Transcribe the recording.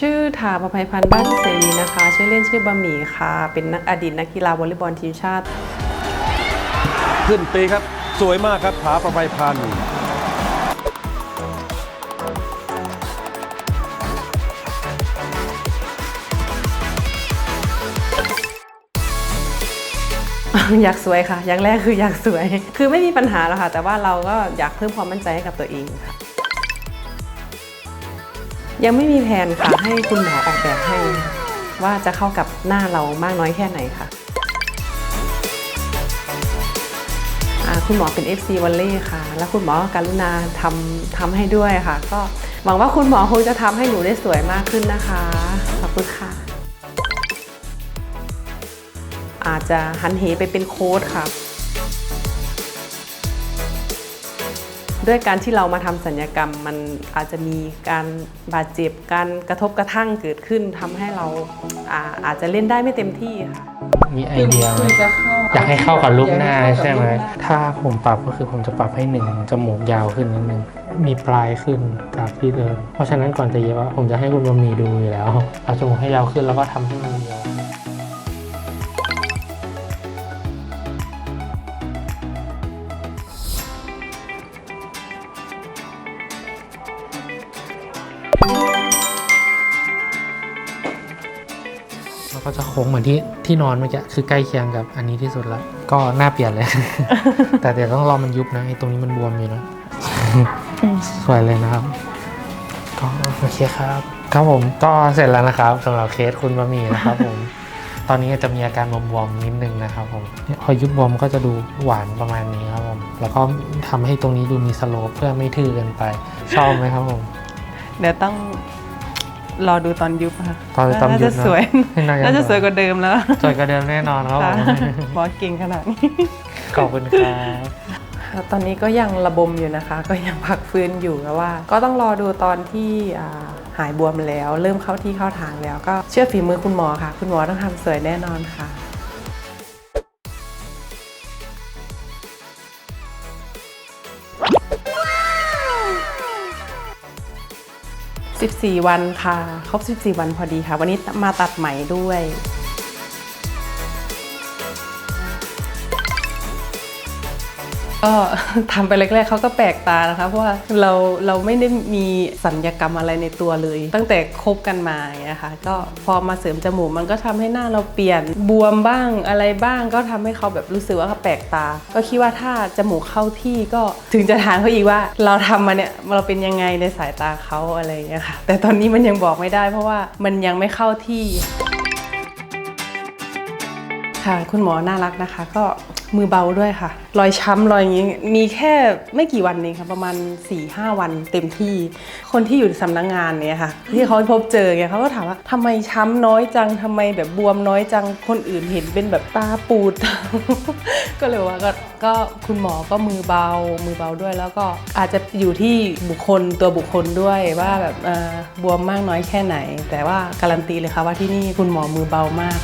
ชื่อถาประภัยพันธ์บ้านเสรีนะคะ ชื่อเล่นชื่อบะหมี่ค่ะ เป็นนักอดีตนักกีฬาวอลเลย์บอลทีมชาติ ขึ้นตีครับ สวยมากครับผาประภัยพันธ์อยากสวยค่ะ อย่างแรกคืออยากสวย คือไม่มีปัญหาหรอกค่ะ แต่ว่าเราก็อยากเพิ่มความมั่นใจให้กับตัวเองค่ะ ยังไม่มีแผนค่ะให้คุณหมอออกแบบให้ ว่าจะเข้ากับหน้าเรามากน้อยแค่ไหนค่ะคุณหมอเป็น FC วอลเล่ค่ะ แล้วคุณหมอก็การุณาทำทำให้ด้วยค่ะ ก็หวังว่าคุณหมอคงจะทำให้หนูได้สวยมากขึ้นนะคะ ขอบคุณค่ะ อาจจะหันเหไปเป็นโค้ดค่ะ ด้วยการที่เรามาทำสัญญกรรมมันอาจจะมีการบาดเจ็บการกระทบกระทั่งเกิดขึ้นทำให้เราอาอาจจะเล่นได้ไม่เต็มที่ค่ะมีไอเดียไหมคือจะเข้าอยากให้เข้ากับลุคหน้าอยกใช่ไหมเข้ากับลุคน้าถ้าผมปรับก็คือผมจะปรับให้หนึ่งจมูกยาวขึ้นนิดนึงมีปลายขึ้นจากที่เดิมเพราะฉะนั้นก่อนจะเย็บอะผมจะให้คุณบะหมี่ดูอยู่แล้วเอาจมูกให้ยาวขึ้นแล้วก็ทำให้มันยาว แล้วก็จะโค้งเหมือนที่ที่นอนเมื่อกี้คือใกล้เคียงกับอันนี้ที่สุดแล้วก็น่าเปลี่ยนเลย แต่เดี๋ยวต้องรอมันยุบนะไอ้ตรงนี้มันบวมอยู่นะสวยเลยนะครับก็โอเคครับ ครับผมก็เสร็จแล้วนะครับสำหรับเคสคุณบะหมี่นะครับผม ตอนนี้จะมีอาการบวมๆนิดนึงนะครับผมพอยุบบวมก็จะดูหวานประมาณนี้ครับผม แล้วก็ทำให้ตรงนี้ดูมีสโลปเพื่อไม่ทื่อเกินไป ชอบไหมครับผม เดี๋ยวต้อง รอดูตอนยุบค่ะตอนตอนยุบน่าจะนะสวยน่าจะน่าจะสสววยยกว่าเดิมแล้วสวยกว่าเดิมแน่นอนครับผค่ะมบอสเก่งขนาดนี้ขอบคุณครับแล้วตอนนี้ก็ยังระบมอยู่นะคะ ก็ยังพักฟื้นอยู่แล้วว่า ก็ต้องรอดูตอนที่อ่าหายบวมแล้ว เริ่มเข้าที่เข้าทางแล้ว ก็เชื่อฝีมือคุณหมอค่ะ คุณหมอต้องทำสวยแน่นอนค่ะ 14 วันค่ะ ครบ 14 วันพอดีค่ะ วันนี้มาตัดไหมด้วย ก็ทำไปแรกๆเขาก็แปลกตานะคะเพราะว่าเราเราไม่ได้มีสัญญกรรมอะไรในตัวเลย ตั้งแต่คบกันมาอย่างเงี้ยค่ะก็พอมาเสริมจมูกมันก็ทำให้หน้าเราเปลี่ยนบวมบ้างอะไรบ้างก็ทำให้เขาแบบรู้สึกว่าเขาแปลกตา ก็คิดว่าถ้าจมูกเข้าที่ก็ถึงจะถามเขาอีกว่า เราทำมาเนี่ยเราเป็นยังไงในสายตาเขาอะไรอย่างเงี้ยค่ะแต่ตอนนี้มันยังบอกไม่ได้ เพราะว่ามันยังไม่เข้าที่ค่ะคุณหมอน่ารักนะคะ ก็ มือเบาด้วยค่ะ รอยช้ำรอยอย่างนี้มีแค่ไม่กี่วันเองค่ะประมาณ4ี่ห้าวันเต็มที่ คนที่อยู่สำนักงงานเนี่ยค่ะ ที่เขาพบเจอเนี่ยเขาก็ถามว่าทำไมช้ำน้อยจังทำไมแบบบวมน้อยจังคนอื่นเห็นเป็นแบบตาปูด ก็เลยว่าก็ก็คุณหมอก็มือเบา มือเบาด้วย แล้วก็อาจจะอยู่ที่บุคคลตัวบุคคลด้วยว่าแบบบวมมากน้อยแค่ไหน แต่ว่าการันตีเลยค่ะว่าที่นี่คุณหมอมือเบามาก